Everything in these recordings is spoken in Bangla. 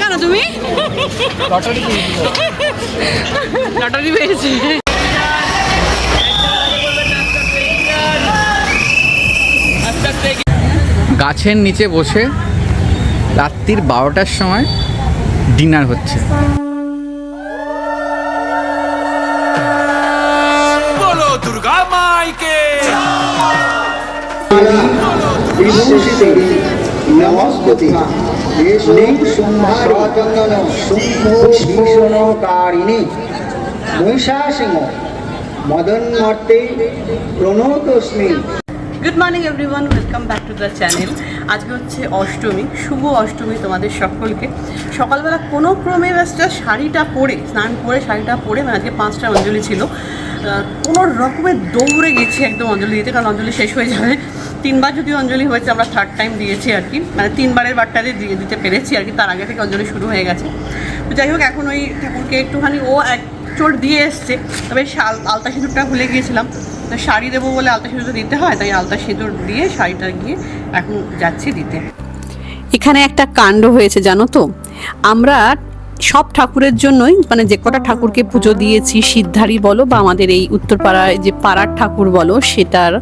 কেন তুমি? লটারি পেয়েছি। গাছের নিচে বসে রাত্রির বারোটার সময় ডিনার হচ্ছে। Link শুম্ভারচন্দন ভীষণকারিণী মহিষাসিংহ মদন্মর্তে প্রণতস্মি good morning everyone welcome back to the channel আজকে হচ্ছে অষ্টমী, শুভ অষ্টমী তোমাদের সকলকে। সকালবেলা কোনো ক্রমে ব্যস্ত শাড়িটা পরে, স্নান করে শাড়িটা পরে মানে আজকে পাঁচটা অঞ্জলি ছিল কোনো রকমের দৌড়ে গেছি একদম অঞ্জলি দিতে, কারণ অঞ্জলি শেষ হয়ে যাবে। তিনবার যদি অঞ্জলি হয়েছে, আমরা থার্ড টাইম দিয়েছি আর কি। মানে তিনবারের বারটাতে দিয়ে দিতে পেরেছি আর কি, তার আগে থেকে অঞ্জলি শুরু হয়ে গেছে। তো যাই হোক, এখন ওই ঠাকুরকে একটুখানি, ও এক চোট দিয়ে এসছে, তবে আলতা সিঁদুরটা ভুলে গিয়েছিলাম। তো শাড়ি দেবো বলে আলতা সিঁদুর দিতে হয়, তাই আলতা সিঁদুর দিয়ে শাড়িটা গিয়ে এখন যাচ্ছি দিতে। এখানে একটা কাণ্ড হয়েছে, জানো তো? আমরা সব ঠাকুরের জন্যই মানে যে কটা ঠাকুরকে পুজো দিয়েছি, সিদ্ধারি বলো বা আমাদের এই উত্তরপাড়ায় যে পাড়ার ঠাকুর বলো, সেটার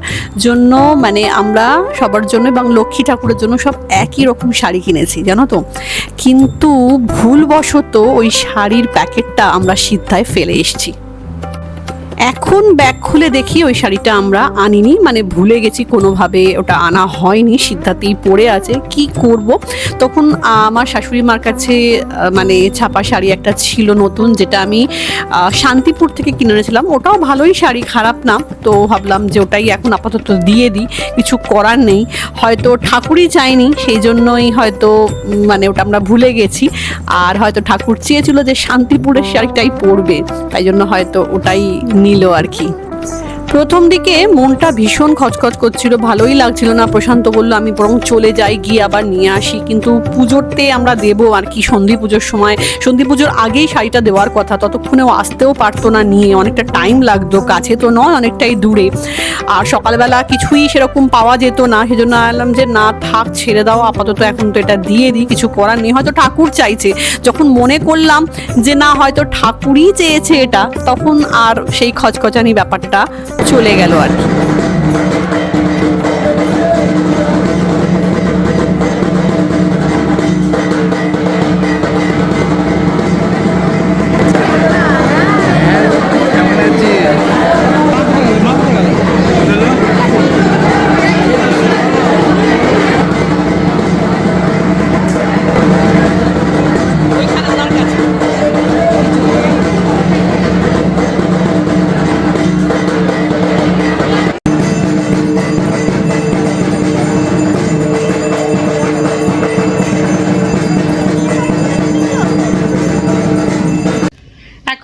জন্য মানে আমরা সবার জন্য এবং লক্ষ্মী ঠাকুরের জন্য সব একই রকম শাড়ি কিনেছি, জানো তো? কিন্তু ভুলবশত ওই শাড়ির প্যাকেটটা আমরা সিদ্ধায় ফেলে এসেছি। এখন ব্যাগ খুলে দেখি ওই শাড়িটা আমরা আনিনি মানে ভুলে গেছি কোনোভাবে ওটা আনা হয়নি সিদ্ধাতেই পড়ে আছে, কি করব? তখন আমার শাশুড়ি মার কাছে মানে ছাপা শাড়ি একটা ছিল নতুন, যেটা আমি শান্তিপুর থেকে কিনে এনেছিলাম। ওটাও ভালোই শাড়ি, খারাপ না, তো ভাবলাম যে ওটাই এখন আপাতত দিয়ে দিই, কিছু করার নেই। হয়তো ঠাকুরই চাইনি সেই জন্যই হয়তো মানে ওটা আমরা ভুলে গেছি। আর হয়তো ঠাকুর চেয়েছিল যে শান্তিপুরের শাড়িটাই পরবে, তাই জন্য হয়তো ওটাই নিল আর কি। প্রথম দিকে মনটা ভীষণ খচখচ করছিল, ভালোই লাগছিল না। প্রশান্ত বলল, আমি বরং চলে যাই, গিয়ে আবার নিয়ে আসি। কিন্তু পুজোতে আমরা দেবো আর কি সন্ধি পুজোর সময়। সন্ধি পুজোর আগেই শাড়িটা দেওয়ার কথা। ততক্ষণেও আসতেও পারতো না নিয়ে। অনেকটা টাইম লাগতো। কাছে তো নয়, অনেকটাই দূরে। আর সকালবেলা কিছুই সেরকম পাওয়া যেত না। সেজন্য আনলাম যে, না, থাক, ছেড়ে দাও। আপাতত এখন তো এটা দিয়ে দিই। কিছু করার নেই। হয়তো ঠাকুর চাইছে। যখন মনে করলাম যে, না, হয়তো ঠাকুরই চেয়েছে এটা, তখন আর সেই খচখচানি ব্যাপারটা চলে গেল আর কি।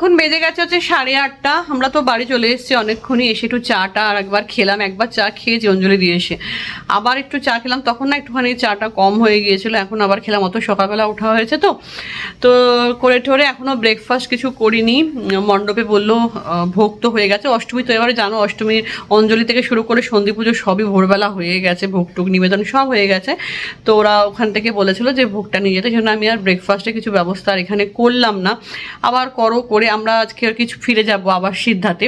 এখন বেজে গেছে হচ্ছে সাড়ে আটটা। আমরা তো বাড়ি চলে এসেছি অনেকক্ষণই, এসে একটু চাটা আর একবার খেলাম, একবার চা খেয়েছি অঞ্জলি দিয়ে এসে। আবার একটু চা খেলাম, তখন না একটুখানি চাটা কম হয়ে গিয়েছিল, এখন আবার খেলাম, অত সকালবেলা ওঠা হয়েছে তো। তো করে ঠোরে এখনও ব্রেকফাস্ট কিছু করিনি। মণ্ডপে বলল ভোগ তো হয়ে গেছে, অষ্টমী তো এবারে জানো অষ্টমীর অঞ্জলি থেকে শুরু করে সন্ধি পুজো সবই ভোরবেলা হয়ে গেছে ভোগ টুক নিবেদন সব হয়ে গেছে। তো ওরা ওখান থেকে বলেছিল যে ভোগটা নিয়ে যেতে সেজন্য আমি আর ব্রেকফাস্টে কিছু ব্যবস্থা আর এখানে করলাম না। আবার করো, করে আমরা আজকে আর কিছু ফিরে যাব আবার সিদ্ধাতে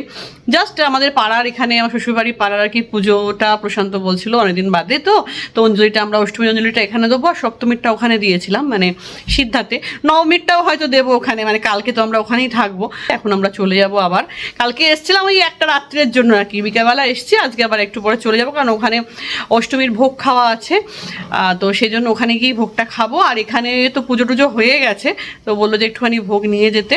জাস্ট আমাদের পাড়ার এখানে, আমার শ্বশুরবাড়ি পাড়ার আর কি পুজোটা প্রশান্ত বলছিল অনেকদিন বাদে। তো তো অঞ্জলিটা আমরা অষ্টমী অঞ্জলিটা এখানে দেবো আর সপ্তমীরটা ওখানে দিয়েছিলাম মানে সিদ্ধাতে নবমীরটাও হয়তো দেবো ওখানে মানে কালকে তো আমরা ওখানেই থাকব। এখন আমরা চলে যাব আবার। কালকে এসছিলাম ওই একটা রাত্রের জন্য আর কি, বিকেলবেলা এসছি, আজকে আবার একটু পরে চলে যাব, কারণ ওখানে অষ্টমীর ভোগ খাওয়া আছে। তো সেই জন্য ওখানে গিয়ে ভোগটা খাব। আর এখানে তো পুজো টুজো হয়ে গেছে, তো বলল যে একটুখানি ভোগ নিয়ে যেতে।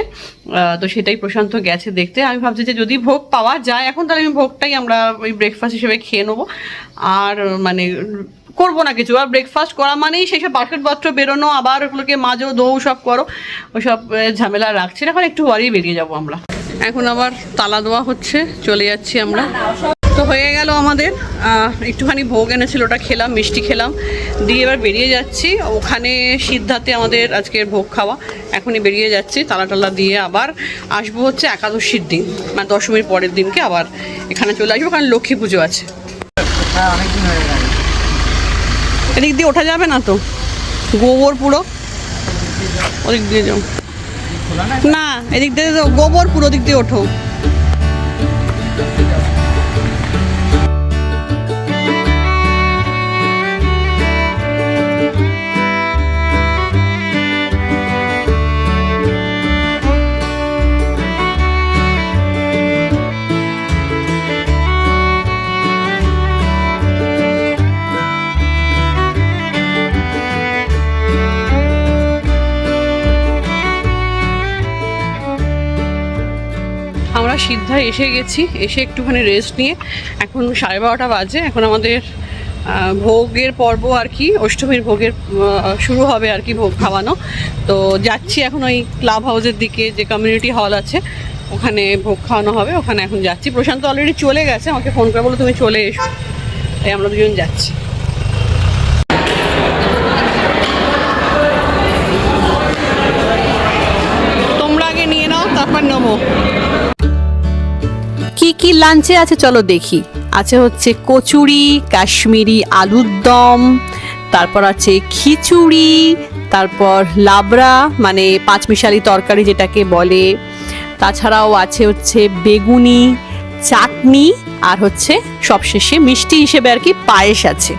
তো সেটাই প্রশান্ত গেছে দেখতে। আমি ভাবছি যে যদি ভোগ পাওয়া যায়, এখন তাহলে আমি ভোগটাই আমরা ওই ব্রেকফাস্ট হিসেবে খেয়ে নেব। আর মানে করব না কিছু। আর ব্রেকফাস্ট করা মানেই সেই সব বাসনপত্র বেরোনো, আবার ওগুলোকে মাজো দৌ সব করো। ওসব সব ঝামেলা রাখছে। এখন একটু পরেই বেরিয়ে যাব আমরা। এখন আবার তালা দেওয়া হচ্ছে, চলে যাচ্ছি আমরা। তো হয়ে গেল আমাদের। একটুখানি ভোগ এনেছিল ওটা খেলাম মিষ্টি খেলাম। দিয়ে এবার বেরিয়ে যাচ্ছি। ওখানে সিদ্ধাতে আমাদের আজকের ভোগ খাওয়া। এখনই বেরিয়ে যাচ্ছি তালা টালা দিয়ে আবার আসব হচ্ছে একাদশীর দিন। মানে দশমীর পরের দিনকে আবার এখানে চলে আসব কারণ লক্ষ্মী পুজো আছে। এদিক দিয়ে ওঠা যাবে না তো? গোবর পুরো। ওদিক দিয়ে যাও। না এদিক দিয়ে গোবর পুরো দিক দিয়ে ওঠো। এসে গেছি, এসে একটুখানি রেস্ট নিয়ে। এখন সাড়ে বারোটা বাজে, এখন আমাদের ভোগের পর্ব আর কি, অষ্টমীর ভোগের শুরু হবে আর কি ভোগ খাওয়ানো। তো যাচ্ছি এখন ওই ক্লাব হাউসের দিকে, যে কমিউনিটি হল আছে, ওখানে ভোগ খাওয়ানো হবে, ওখানে এখন যাচ্ছি। প্রশান্ত অলরেডি চলে গেছে, আমাকে ফোন করে বলো তুমি চলে এসো। তাই আমরা দুজন যাচ্ছি। কি লাঞ্চে আছে চলো দেখি। আছে হচ্ছে কচুরি, কাশ্মীরি আলুর দম, তারপর আছে খিচুড়ি, তারপর লাবড়া মানে পাঁচমিশালি তরকারি যেটাকে বলে। তাছাড়াও আছে হচ্ছে বেগুনি, চাটনি, আর হচ্ছে সবশেষে মিষ্টি হিসেবে আর কি পায়েস আছে।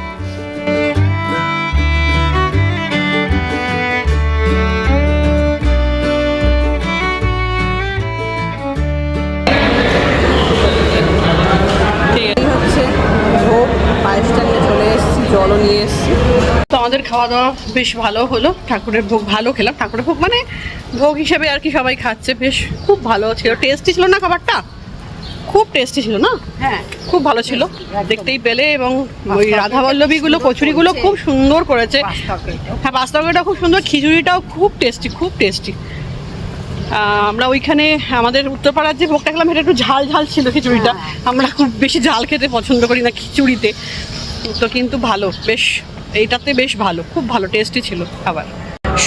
জলও নিয়ে এসেছি। তো আমাদের খাওয়া দাওয়া বেশ ভালো হলো। ঠাকুরের ভোগ ভালো খেলাম। ঠাকুরের ভোগ মানে ভোগ হিসেবে আর কি সবাই খাচ্ছে। বেশ খুব ভালো ছিল। টেস্টি ছিল না খাবারটা? খুব টেস্টি ছিল না? হ্যাঁ। খুব ভালো ছিল। দেখতেই পেলে এবং ওই রাধাবল্লভীগুলো কচুরিগুলো খুব সুন্দর করেছে। হ্যাঁ পাস্তাগুলোটা খুব সুন্দর। খিচুড়িটাও খুব টেস্টি খুব টেস্টি আমরা ওইখানে আমাদের উত্তরপাড়ার যে ভোগটা খেলাম এটা একটু ঝাল ঝাল ছিল খিচুড়িটা। আমরা খুব বেশি ঝাল খেতে পছন্দ করি না খিচুড়িতে। তো কিন্তু ভালো বেশ এইটাতে বেশ ভালো খুব ভালো টেস্টি ছিল খাবার।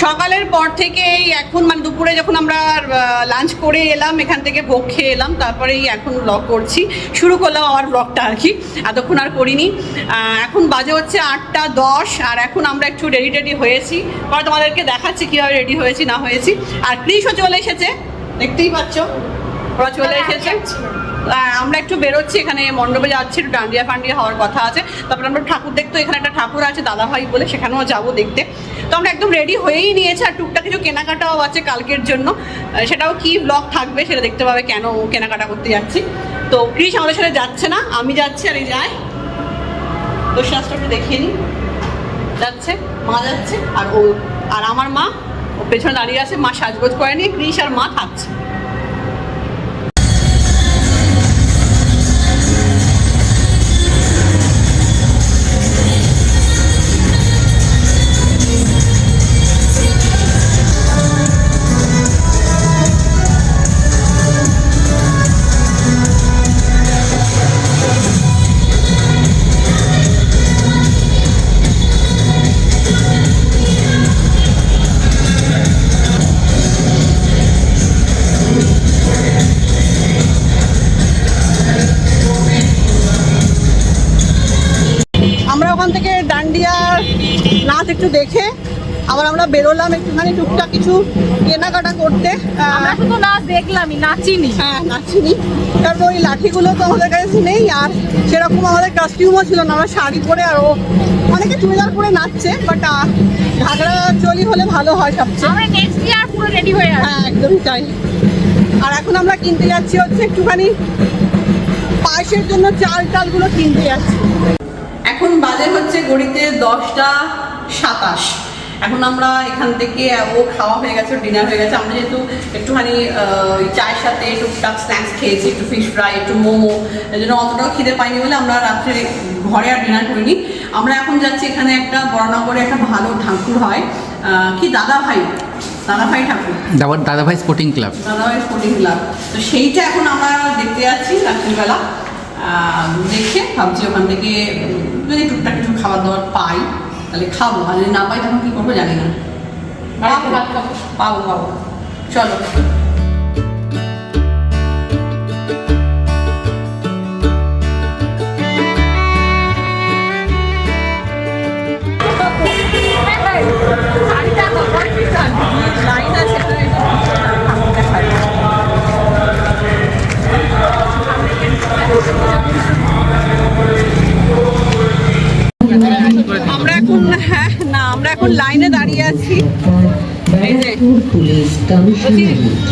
সকালের পর থেকে এই এখন মানে দুপুরে যখন আমরা লাঞ্চ করে এলাম এখান থেকে ভোগ খেয়ে এলাম তারপরে এই এখন ব্লগ করছি। শুরু করলাম আমার ব্লগটা আর কি এতক্ষণ আর করিনি। এখন বাজে হচ্ছে আটটা দশ আর এখন আমরা একটু রেডি টেডি হয়েছি। পরে তোমাদেরকে দেখাচ্ছি কীভাবে রেডি হয়েছি না হয়েছি। আর ক্রিসও চলে এসেছে দেখতেই পাচ্ছ? ওরা চলে এসেছে। আহ, আমরা একটু বেরোচ্ছি, এখানে মণ্ডপে যাচ্ছি, একটু ডান্ডিয়া ফান্ডিয়া হওয়ার কথা আছে। তারপরে আমরা ঠাকুর দেখতে, এখানে একটা ঠাকুর আছে দাদাভাই বলে, সেখানেও যাব দেখতে। তো আমরা একদম রেডি হয়েই নিয়েছি, আর টুকটাক কিছু কেনাকাটাও আছে কালকের জন্য। সেটাও কি ব্লগ থাকবে সেটা দেখতে পাবে কেন কেনাকাটা করতে যাচ্ছি। তো ক্রিস আমাদের সাথে যাচ্ছে না, আমি যাচ্ছি আর এই যাই তো শাস্ত্রটা দেখিয়ে নিই। যাচ্ছে, মা যাচ্ছে, আর ও আর আমার মা, ও পেছনে দাঁড়িয়ে আছে, মা সাজগোজ করে নিয়ে ক্রিস আর মা থাকছে। একটু দেখে আবার আমরা বেরোলাম একটুখানি টুকটাক কিছু কেনাকাটা করতে। আমরা শুধু নাচ দেখলামই নাচিনি। হ্যাঁ নাচিনি। কারণ ওই লাঠিগুলো তো আমাদের কাছে নেই আর সেরকম আমাদের কাস্টিউমও ছিল না। আমরা শাড়ি পরে আর ও অনেকে চুড়িদার পরে নাচছে বাট ঘাগরা চলি হলে ভালো হয় সবচেয়ে। আমরা নেক্সট ইয়ার পুরো রেডি হয়ে হ্যাঁ একদমই তাই। আর এখন আমরা কিনতে যাচ্ছি হচ্ছে একটুখানি পায়েসের জন্য চাল টালগুলো কিনতে যাচ্ছি। এখন বাজে হচ্ছে গড়িতে দশটা সাতাশ। এখন আমরা এখান থেকে ও খাওয়া হয়ে গেছে ডিনার হয়ে গেছে। আমরা যেহেতু একটুখানি চায়ের সাথে টুকটাক স্ন্যাক্স খেয়েছি একটু ফিশ ফ্রাই একটু মোমো এই জন্য অতটাও খিদে পাইনি বলে আমরা রাত্রে ঘরে আর ডিনার করিনি। আমরা এখন যাচ্ছি এখানে একটা বড়নগরে একটা ভালো ঠাকুর হয় কি দাদা ভাই দাদা ঠাকুর Dadabhai sporting club Dadabhai sporting club তো সেইটা এখন আমরা দেখতে যাচ্ছি রাত্রিবেলা। দেখে ভাবছি ওখান থেকে যদি টুকটাক কিছু খাবার দাবার পাই। তাহলে খাব আর যদি না পাই তখন কী করব জানি না বাড়িতে ভাত খাব। পাবো পাবো চলো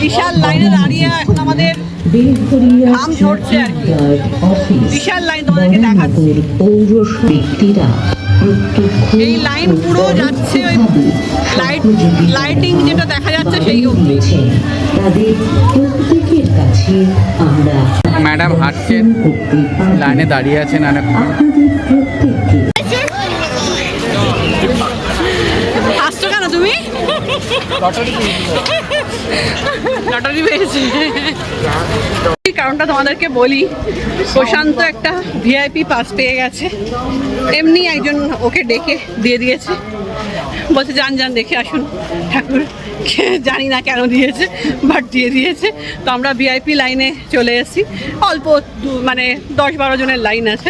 বিশাল লাইনে দাঁড়িয়ে এখন আমাদের ঘাম ঝরছে আর কি। বিশাল লাইন তোমাদেরকে দেখাচ্ছি। এই লাইন পুরো যাচ্ছে ওই লাইট লাইটিং যেটা দেখা যাচ্ছে সেই অবধি। তাদের প্রত্যেকের কাছে আমরা ম্যাডাম হাঁটছেন লাইনে দাঁড়িয়ে আছেন অনেকক্ষণ হাসছো কেন তুমি লটারি পেয়েছে। এই কারণটা তোমাদেরকে বলি প্রশান্ত একটা ভিআইপি পাস পেয়ে গেছে। এমনি একজন ওকে ডেকে দিয়ে দিয়েছে। বলছে যান যান দেখে আসুন। ঠাকুর জানি না কেন দিয়েছে বাট দিয়ে দিয়েছে। তো আমরা ভিআইপি লাইনে চলে এসেছি। অল্প মানে দশ বারো জনের লাইন আছে।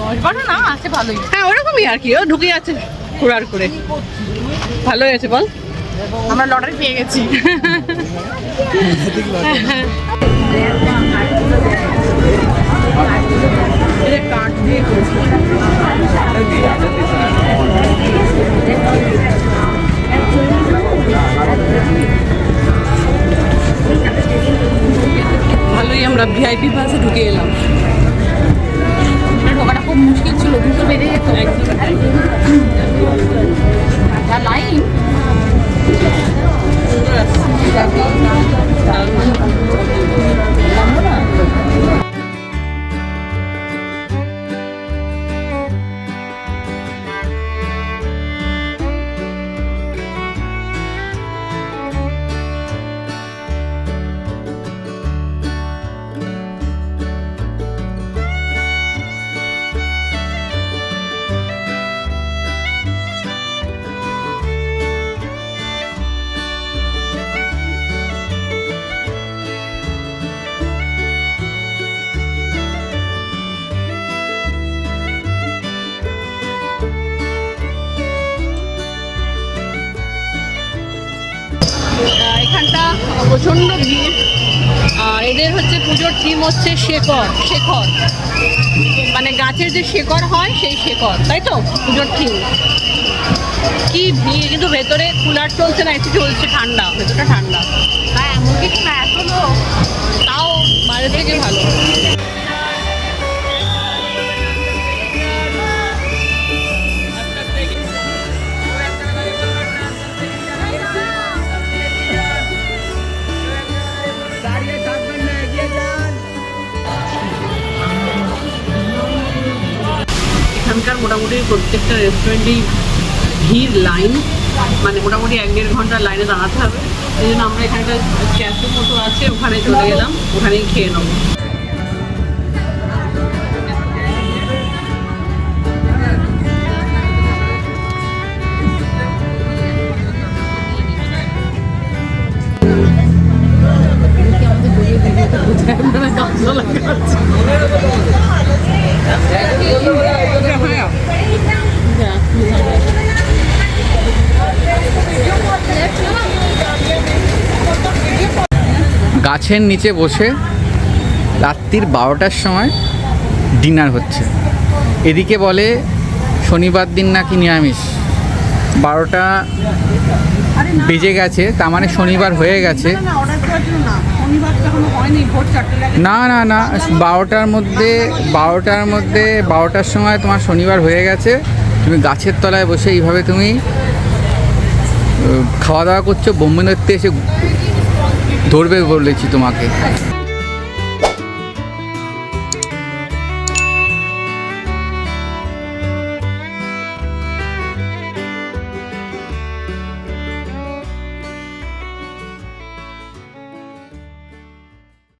দশ বারো না আছে ভালোই। হ্যাঁ ওরকমই আর কি। ও ঢুকে যাচ্ছে ঘোরার করে। ভালো হয়েছে বল। আমরা লটারি পেয়ে গেছি। ভালোই আমরা ভিআইপি বাসে ঢুকে এলাম। ঢোকাটা খুব মুশকিল ছিল দুটো বেড়ে যেত। যা লাইন Yeah. প্রচণ্ড ভিড়। আর এদের হচ্ছে পুজোর থিম হচ্ছে শেকড় শেখর। মানে গাছের যে শেকড় হয় সেই শেকড় তাই তো? পুজোর থিম কি ভিড় কিন্তু ভেতরে কুলার চলছে না একটু চলছে ঠান্ডা ভেতরটা ঠান্ডা। হ্যাঁ এমন কিছু না এখনও। তাও বাইরে থেকে ভালো। এখানকার মোটামুটি প্রত্যেকটা রেস্টুরেন্টেই ভিড় লাইন মানে মোটামুটি এক দেড় ঘণ্টা লাইনে দাঁড়াতে হবে। এই জন্য আমরা এখানে একটা ক্যাফে মতো আছে, ওখানে চলে গেলাম, ওখানেই খেয়ে নেব। গাছের নিচে বসে রাত্রির বারোটার সময় ডিনার হচ্ছে। এদিকে বলে, শনিবার দিন নাকি নিরামিষ। বারোটা বেজে গেছে, তার মানে শনিবার হয়ে গেছে। না না না, বারোটার মধ্যে বারোটার মধ্যে, বারোটার সময় তোমার শনিবার হয়ে গেছে। তুমি গাছের তলায় বসে এইভাবে তুমি খাওয়া দাওয়া করছ নদীতে এসে ধরবে বলেছি তোমাকে।